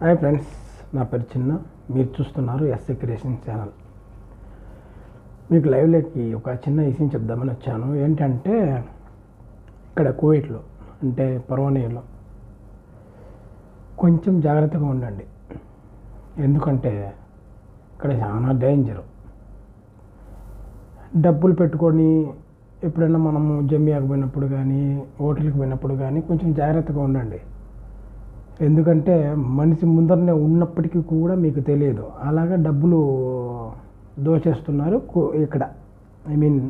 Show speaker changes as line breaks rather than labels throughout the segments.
Hi friends నా పేరు చిన్న. మీరు చూస్తున్నారు ఎస్ఏ క్రియేషన్ ఛానల్. మీకు లైవ్లోకి ఒక చిన్న విషయం చెప్దామని వచ్చాను. ఏంటంటే ఇక్కడ కోవిడ్లో అంటే పర్వనీయులో కొంచెం జాగ్రత్తగా ఉండండి. ఎందుకంటే ఇక్కడ చాలా డేంజరు డబ్బులు పెట్టుకొని ఎప్పుడైనా మనము జమ్మియాకు పోయినప్పుడు కానీ హోటల్కి పోయినప్పుడు కానీ కొంచెం జాగ్రత్తగా ఉండండి. ఎందుకంటే మనిషి ముందరనే ఉన్నప్పటికీ కూడా మీకు తెలియదు. అలాగా డబ్బులు దోచేస్తున్నారు ఇక్కడ ఐ మీన్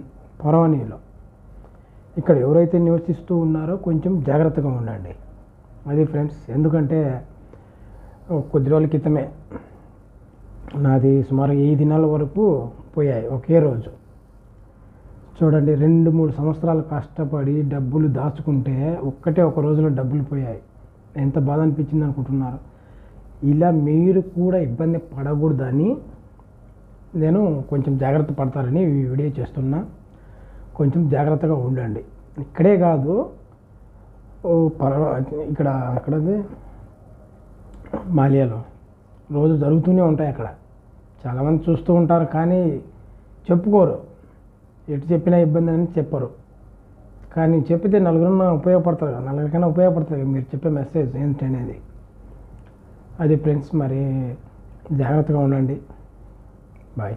పొరవనీలో ఇక్కడ ఎవరైతే నివసిస్తూ ఉన్నారో కొంచెం జాగ్రత్తగా ఉండండి. అది ఫ్రెండ్స్ ఎందుకంటే కొద్ది రోజుల క్రితమే నాది సుమారు ఈ దినాల వరకు పోయాయి ఒకే రోజు. చూడండి రెండు మూడు సంవత్సరాలు కష్టపడి డబ్బులు దాచుకుంటే ఒక్కటే ఒక రోజులో డబ్బులు పోయాయి. ఎంత బాధ అనిపించింది అనుకుంటున్నారు? ఇలా మీరు కూడా ఇబ్బంది పడకూడదని నేను కొంచెం జాగ్రత్త పడతారని వీడియో చేస్తున్నా. కొంచెం జాగ్రత్తగా ఉండండి. ఇక్కడే కాదు ఓ పర్వ ఇక్కడ అక్కడది మాలియాలో. రోజు జరుగుతూనే ఉంటాయి అక్కడ. చాలామంది చూస్తూ ఉంటారు కానీ చెప్పుకోరు. ఎటు చెప్పినా ఇబ్బంది అని చెప్పరు. కానీ చెప్పితే నలుగురున్న ఉపయోగపడతారు కదా నలుగురికైనా ఉపయోగపడుతుంది మీరు చెప్పే మెసేజ్ ఏంటనేది అది ఫ్రెండ్స్ మరి జాగ్రత్తగా ఉండండి. బాయ్